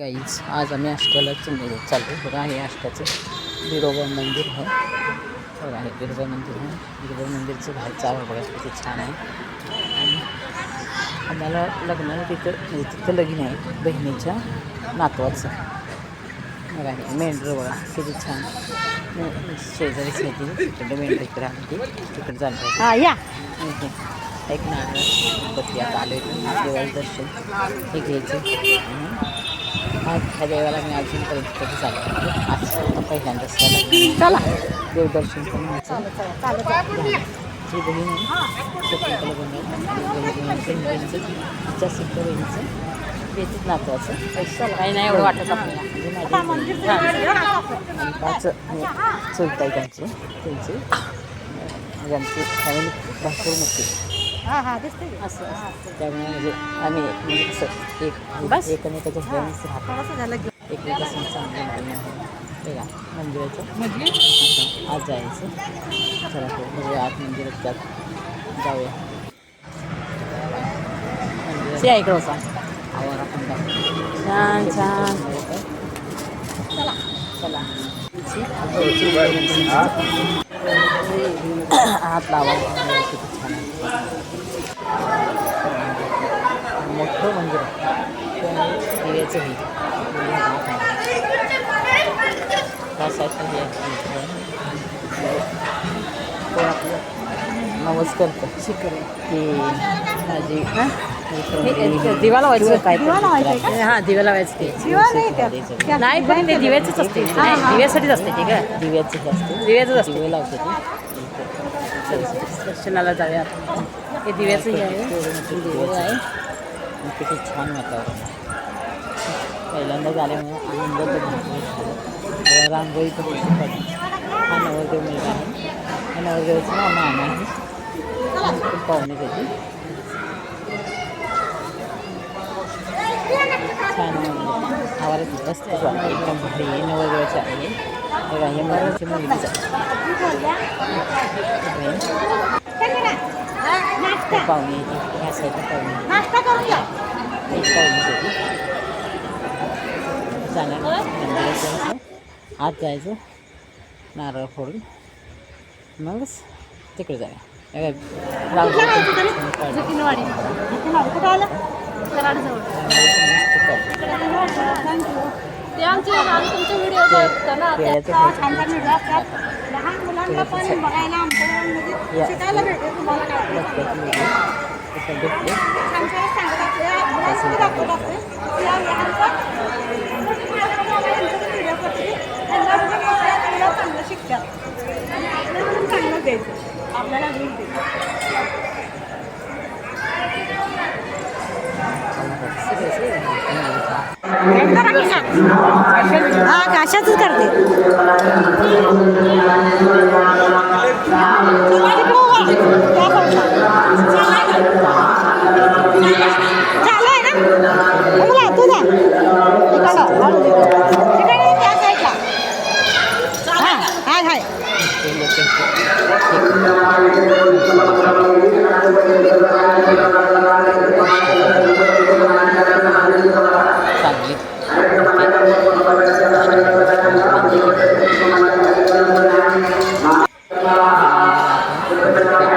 काहीच आज आम्ही अष्टाला चाललो बघा हे अष्टाचं बिरोबा मंदिर आहे. बघा हे बिरोबा मंदिर आहे. बिरोबा मंदिरचं बाहेरचं आहे बघा किती छान आहे. आणि आम्हाला लग्न तिथं म्हणजे तिथं लगीन आहे बहिणीच्या नातवाचं. बघा हे मेंढरं बघा किती छान. मे- शेजारीच आहे ती तिकडे मेंढरं इकडे ती तिकडे चालतं हा या. एक नारळ बत्ती आता आलो देवाचं दर्शन. हे घ्यायचं. ह्या देवाला मी अजूनपर्यंत कधी झालं नव्हतं. आज आता पहिल्यांदाच चला. देवदर्शन करून जी बहीण तिच्या सिद्ध बहिणीचं त्याचंच नातवाचं काही नाही एवढं वाटत आपल्याला. म्हणजे माझी आणि पाच चुलताई त्यांचे. त्यांचे. म्हणजे आमची फॅमिली भरपूर मोठी. हा हा दिसते असं असं. त्यामुळे म्हणजे आम्ही एक म्हणजे असं एक बस. एकमेकाच्या घरानेच राहतो. झालं एकमेकासून चांगलं नाही आहे. ते का मंदिराचं. आता आज जायचं. चला तो बघूया आत मंदिरात त्यात जाऊया. इकडं होता आवाज आपण. छान छान. चला. चला. हात लावा. किती छान आहे. मोठं मंदिर दिव्याचं हे. तो आपलं? नमस्कार. करतो शिकर की माझी हां? दिवा लावायचं काय? दिवा लावायचं का? हां दिवा लावायचं ते दिवा नाही नाही पण ते दिव्याचंच असते. हा, हा. दिव्यासाठीच असते ते का दिव्याचंच असते. दिव्याचंच असते. दिवे लावते ते. दर्शनाला जाऊया आपण. हे दिव्याचं हे आहे दिवे आहे. आणि किती छान वातावरण आहे. पहिल्यांदा झाल्यामुळे आनंद तर भरपूर झाला. रांगोळी काढली हा नवरदेव मुलगा आहे. हा नवरदेवाचं नाव नाना आहे. पाहुणे त्याची छान म्हणजे आवारात मस्तच वाटतं एकदम भारी आहे नवरदेवाची आहे बघा हे मुलांची मुलगीच आहे पाहुणे येते ह्या साईडला पाहुणे एक. पाहुणे होती जाणार मंदिरात जायचं आत जायचं नारळ फोडून मगच तिकडे जाऊया हे ते आमचे आम्ही तुमचे व्हिडिओ बघतो ना ते छान छान व्हिडिओ असतात. लहान मुलांना पण बघायला आमच्या. शिकायला भेटेल तुम्हाला काय भेटते शिकतात. आणि आपल्याला चांगलं द्यायचं आपल्याला भेट द्यायचं हा कशाच करते. चालू आहे ना? तू जा. Thank you.